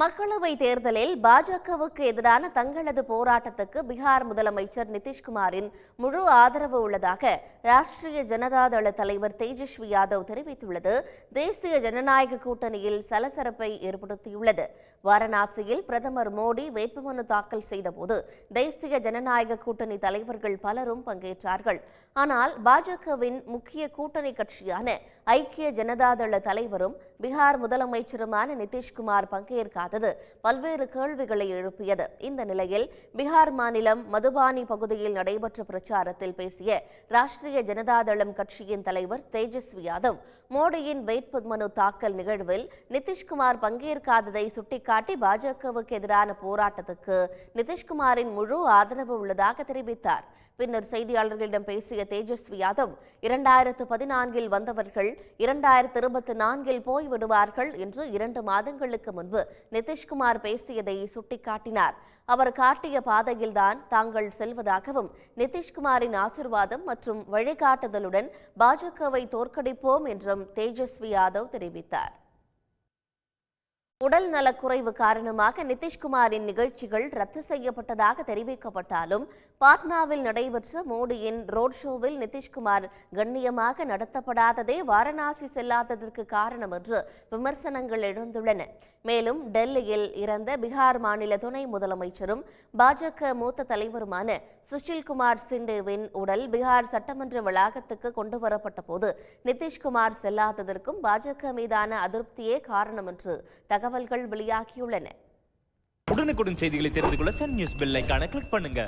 மக்களவை தேர்தலில் பாஜகவுக்கு எதிரான தங்களது போராட்டத்துக்கு பீகார் முதலமைச்சர் நிதிஷ்குமாரின் முழு ஆதரவு உள்ளதாக ராஷ்டிரிய ஜனதாதள தலைவர் தேஜஸ்வி யாதவ் தெரிவித்துள்ளது. தேசிய ஜனநாயக கூட்டணியில் சலசலப்பை ஏற்படுத்தியுள்ளது. வாரணாசியில் பிரதமர் மோடி வேட்புமனு தாக்கல் செய்தபோது தேசிய ஜனநாயக கூட்டணி தலைவர்கள் பலரும் பங்கேற்றார்கள். ஆனால் பாஜகவின் முக்கிய கூட்டணி கட்சியான ஐக்கிய ஜனதாதள தலைவரும் பீகார் முதலமைச்சருமான நிதிஷ்குமார் முடியாதது பல்வேறு கேள்விகளை எழுப்பியது. இந்த நிலையில் பீகார் மாநிலம் மதுபானி பகுதியில் நடைபெற்ற பிரச்சாரத்தில் பேசிய ராஷ்டிரிய ஜனதாதளம் கட்சியின் தலைவர் தேஜஸ்வி யாதவ் மோடியின் வேட்புமனு தாக்கல் நிகழ்வில் நிதிஷ்குமார் பங்கேற்காததை சுட்டிக்காட்டி பாஜகவுக்கு எதிரான போராட்டத்துக்கு நிதிஷ்குமாரின் முழு ஆதரவு உள்ளதாக தெரிவித்தார். பின்னர் செய்தியாளர்களிடம் பேசிய தேஜஸ்வி யாதவ் இரண்டாயிரத்து பதினான்கில் வந்தவர்கள் இரண்டாயிரத்து இருபத்தி நான்கில் போய்விடுவார்கள் என்று இரண்டு மாதங்களுக்கு முன்பு நிதிஷ்குமார் பேசியதை சுட்டிக்காட்டினார். அவர் காட்டிய பாதையில்தான் தாங்கள் செல்வதாகவும் நிதிஷ்குமாரின் ஆசிர்வாதம் மற்றும் வழிகாட்டுதலுடன் பாஜகவை தோற்கடிப்போம் என்றும் தேஜஸ்வி யாதவ் தெரிவித்தார். உடல் நலக்குறைவு காரணமாக நிதிஷ்குமாரின் நிகழ்ச்சிகள் ரத்து செய்யப்பட்டதாக தெரிவிக்கப்பட்டாலும் பாட்னாவில் நடைபெற்ற மோடியின் ரோட் ஷோவில் நிதிஷ்குமார் கண்ணியமாக நடத்தப்படாததே வாரணாசி செல்லாததற்கு காரணம் என்று விமர்சனங்கள் எழுந்துள்ளன. மேலும் டெல்லியில் இறந்த பீகார் மாநில துணை முதலமைச்சரும் பாஜக மூத்த தலைவருமான சுஷில்குமார் சிண்டேவின் உடல் பீகார் சட்டமன்ற வளாகத்துக்கு கொண்டுவரப்பட்ட போது நிதிஷ்குமார் செல்லாததற்கும் பாஜக மீதான அதிருப்தியே காரணம் என்று தகவல்கள் வெளியாகியுள்ளன. உடனுக்குடன் செய்திகளை தெரிந்து கொள்ள சன் நியூஸ் பெல் ஐக்கான கிளிக் பண்ணுங்க.